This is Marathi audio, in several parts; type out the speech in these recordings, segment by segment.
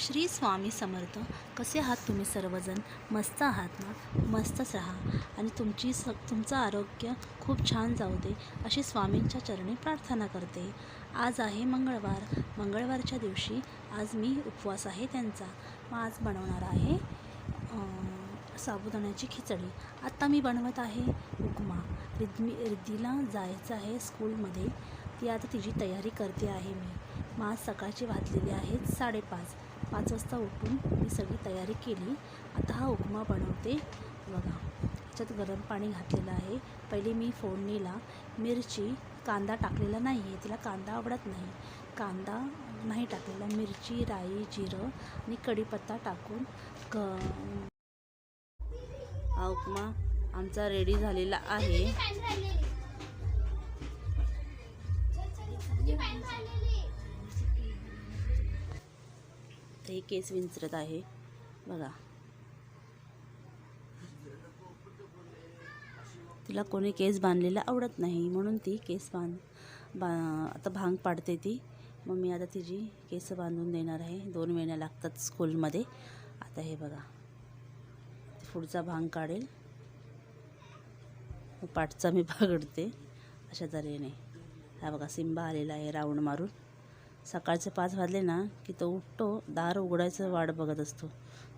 श्री स्वामी समर्थ कसे आहात तुम्ही सर्वजण? मस्त आहात ना? मस्तच राहा. आणि तुमची स तुमचं आरोग्य खूप छान जाऊ दे अशी स्वामींच्या चरणी प्रार्थना करते. आज आहे मंगळवार. मंगळवारच्या दिवशी आज मी उपवास आहे त्यांचा. मग आज बनवणार आहे साबुदाण्याची खिचडी. आत्ता मी बनवत आहे उपमा. रिद्मी रिद्धीला जायचं आहे स्कूलमध्ये. ती आता तिची तयारी करते आहे मी. मग आज सकाळची वाजलेले आहेत साडेपाच. पाच वाजता उठून मी सगळी तयारी केली. आता हा उपमा बनवते. बघा त्याच्यात गरम पाणी घातलेलं आहे. पहिले मी फोडणीला मिरची कांदा टाकलेला नाही आहे तिला कांदा आवडत नाही. कांदा नाही टाकलेला मिरची राई जिरं आणि कढीपत्ता टाकून क हा उपमा आमचा रेडी झालेला आहे. हे केस विंचरत आहे. बघा. तिला कोणी केस बांधलेला आवडत नाही म्हणून ती केस बांध बा आता भांग पाडते ती. मग मी आता तिची केस बांधून देणार आहे. दोन महिन्या लागतात स्कूलमध्ये. आता हे बघा. पुढचा भांग काढेल. पाठचा मी पकडते. अशा तऱ्हेने. हा बघा सिंबा आलेला आहे राऊंड मारून. सकाळचे पाच वाजले ना की तो उठतो दार उघडायचं वाट बघत असतो.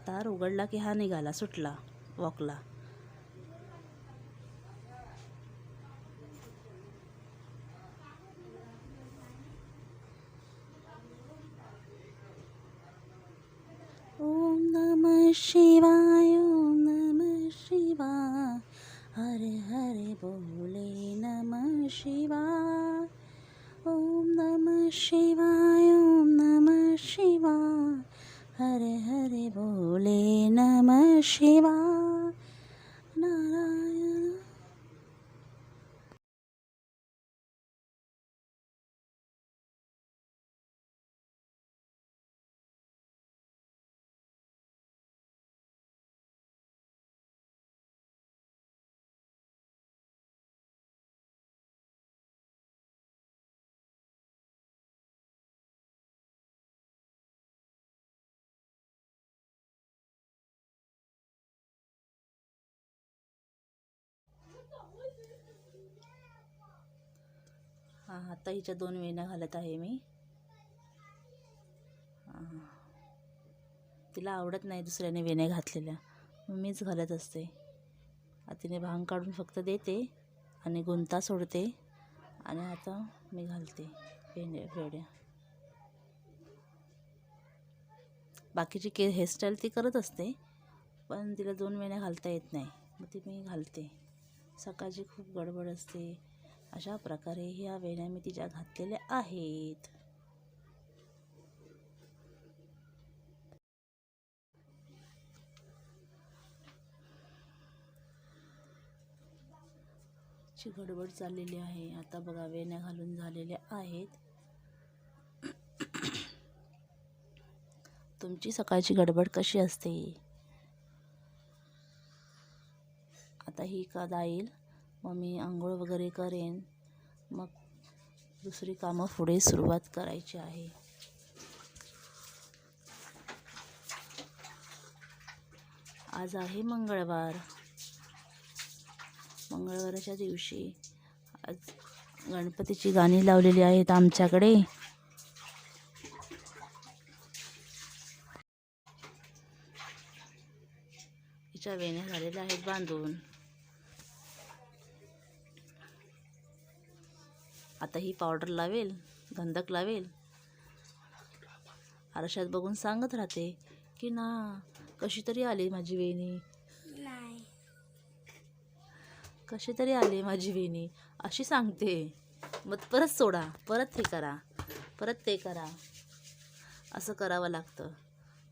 दार उघडला की हा निघाला सुटला वॉकला. ओम नमः शिवाय ओम नमः शिवाय. हरे हरे बोले नमः शिवाय. ओम नमः शिवाय. नमः शिवाय नारायण हां आता हिच्या दोन वेण्या घालत आहे मी. हां तिला आवडत नाही दुसऱ्याने वेण्या घातलेल्या. मीच घालत असते. तिने भांग काढून फक्त देते आणि गुंता सोडते आणि आता मी घालते वेण्या वेड्या. बाकीची के हेअरस्टाईल ती करत असते पण तिला दोन वेण्या घालता येत नाही. मग ती मी घालते. सकाळची खूप गडबड असते. अशा प्रकारे ह्या वेण्या मी तिच्या घातलेल्या आहेत. ची गडबड चाललेली आहे. आता बघा वेण्या घालून झालेल्या आहेत. तुमची सकाळची गडबड कशी असते? आता ही का जाईल? मग मी आंघोळ वगैरे करेन. मग दुसरी कामं पुढे सुरुवात करायची आहे. आज आहे मंगळवार. मंगळवाराच्या दिवशी आज गणपतीची गाणी लावलेली आहेत आमच्याकडे. वेण्या झालेल्या आहेत बांधून. आता ही पावडर लावेल गंधक लावेल. आरशात बघून सांगत राहते की ना कशी तरी आली माझी वेणी. नाही. कशी तरी आली माझी वेणी. अशी सांगते. मग परत सोडा परत हे करा परत ते करा. असं करावं लागतं.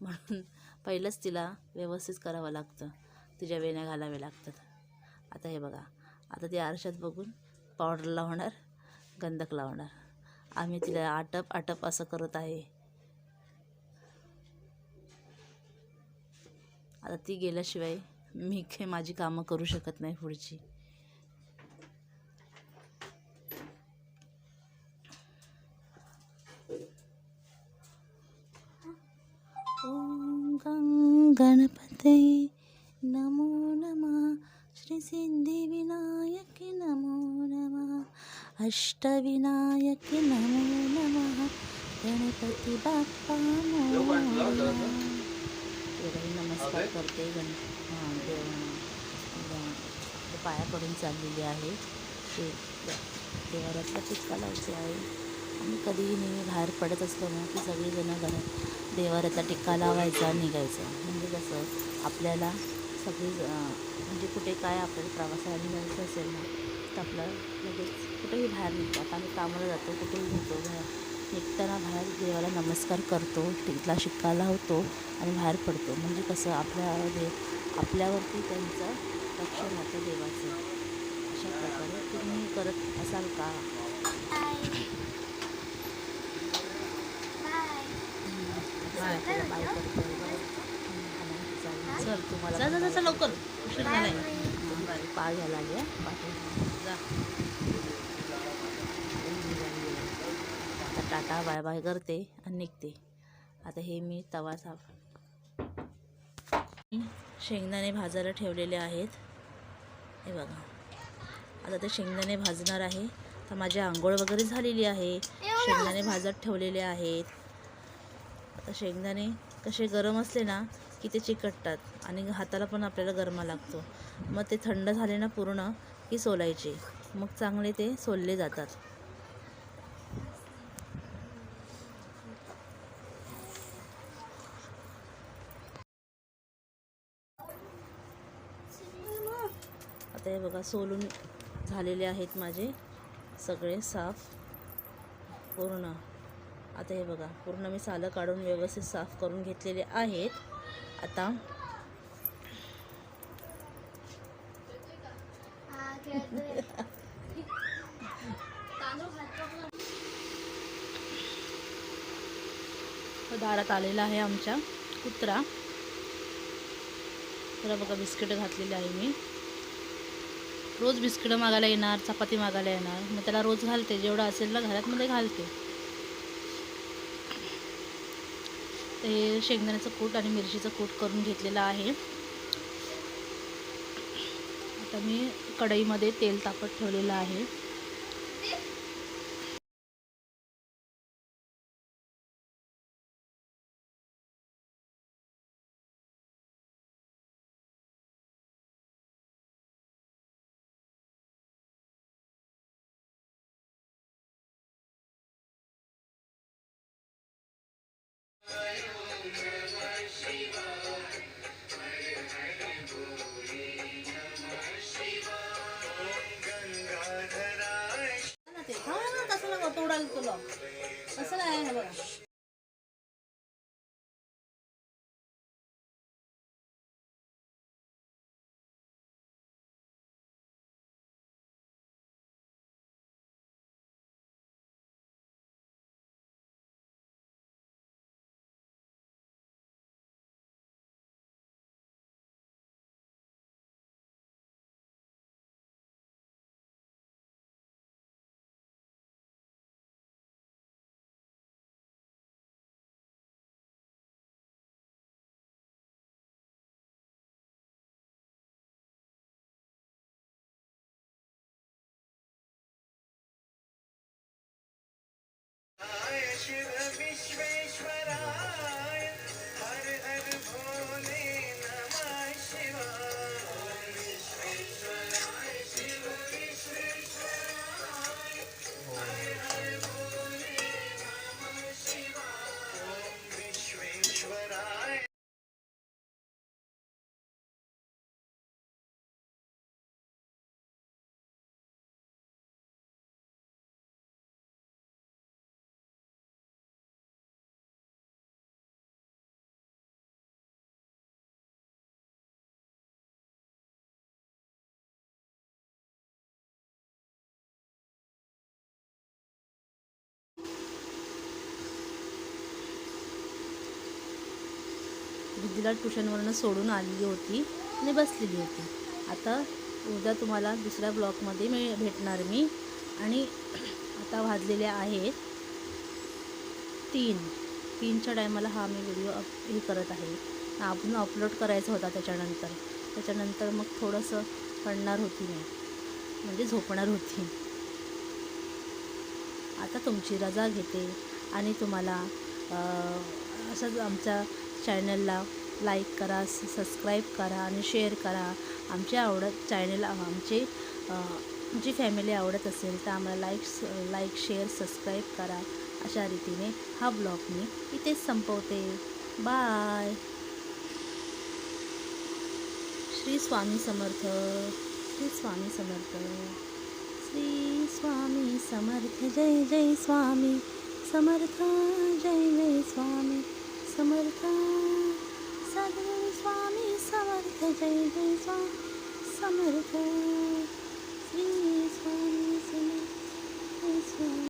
म्हणून पहिलंच तिला व्यवस्थित करावं लागतं. तिच्या वेण्या घालाव्या लागतात. आता हे बघा. आता ती आरशात बघून पावडर लावणार. गंधक लावणार. आम्ही तिला आटप आटप असं करत आहे. आता ती गेल्याशिवाय मी काही माझी कामं करू शकत नाही पुढची. गणपते अष्टविनायकी नमो नमः. गणपती बाप्पा नमस्कार करते गण. हां देव देव- पाया पडून चाललेली आहे. ते देवाऱ्यातला टिक्का लावायचे आहे. आणि कधीही नेहमी बाहेर पडत असलो ना की सगळीजणं घरात देवाऱ्यातला टिक्का लावायचा निघायचं. म्हणजे कसं आपल्याला सगळी म्हणजे कुठे काय आपल्याला प्रवासाला निघायचं असेल ना तर आपलं लगेच कुठेही बाहेर निघतो आता आम्ही कामाला जातो कुठेही निघतो बाहेर निघताना बाहेर देवाला नमस्कार करतो टिकला शिक्का लावतो आणि बाहेर पडतो. म्हणजे कसं आपल्या देव आपल्यावरती त्यांचं लक्ष राहतं देवाचं. अशा प्रकारे तुम्ही करत असाल का? बाय. चल तुम्हाला लवकर. उशीर झालाय. पाय घ्यायला लागले. जा. आता टाटा बाय बाय करते आणि निघते. आता हे मी तवा साफ शेंगदाणे भाजायला ठेवलेले आहेत. हे बघा. आता ते शेंगदाणे भाजणार आहे. तर माझी आंघोळ वगैरे झालेली आहे. शेंगदाणे भाजत ठेवलेले आहेत. आता शेंगदाणे कसे गरम असले ना की ते चिकटतात आणि हाताला पण आपल्याला गरमा लागतो. मग ते थंड झाले ना पूर्ण की सोलायचे. मग चांगले ते सोलले जातात. आता हे बघा सोलून झालेले आहेत माझे सगळे साफ. पूर्ण. आता हे बघा पूर्ण मी सालं काढून व्यवस्थित साफ करून घेतलेले आहेत. आता दारात आलेला आहे आमच्या कुत्रा. तर बघा बिस्किट घातलेली आहे मी. रोज बिस्किटं मागायला येणार चपाती मागायला येणार. मग त्याला रोज घालते जेवढं असेल ना घरात मध्ये घालते. ते शेंगदाण्याचं कूट आणि मिरचीचं कूट करून घेतलेलं आहे. आता मी कढईमध्ये तेल तापत ठेवलेलं आहे. तोडायला तुला कसं नाही हे बघा विश्वेश्वराय हर दिदीला ट्युशनवरनं सोडून आलेली होती आणि बसलेली होती. आता उद्या तुम्हाला दुसऱ्या ब्लॉकमध्ये मी भेटणार मी. आणि आता वाजलेले आहेत तीन. तीनच्या टायमाला हा मी व्हिडिओ अप हे करत आहे. आपण अपलोड करायचा होता त्याच्यानंतर. त्याच्यानंतर मग थोडंसं पडणार होती मी. म्हणजे झोपणार होती. आता तुमची रजा घेते आणि तुम्हाला असंच आमच्या चॅनलला लाईक करा सबस्क्राईब करा आणि शेअर करा. आमच्या आवडत चॅनल आमचे जी फॅमिली आवडत असेल तर आम्हाला लाईक लाईक शेअर सबस्क्राईब करा. अशा रीतीने हा ब्लॉग मी इथेच संपवते. बाय. श्री स्वामी समर्थ श्री स्वामी समर्थ श्री स्वामी समर्थ जय जय स्वामी समर्थ जय जय स्वामी समर्थ. सद्गुरु स्वामी समर्थ जय जय स्वामी समर्थ श्री स्वामी समर्थ जय स्वामी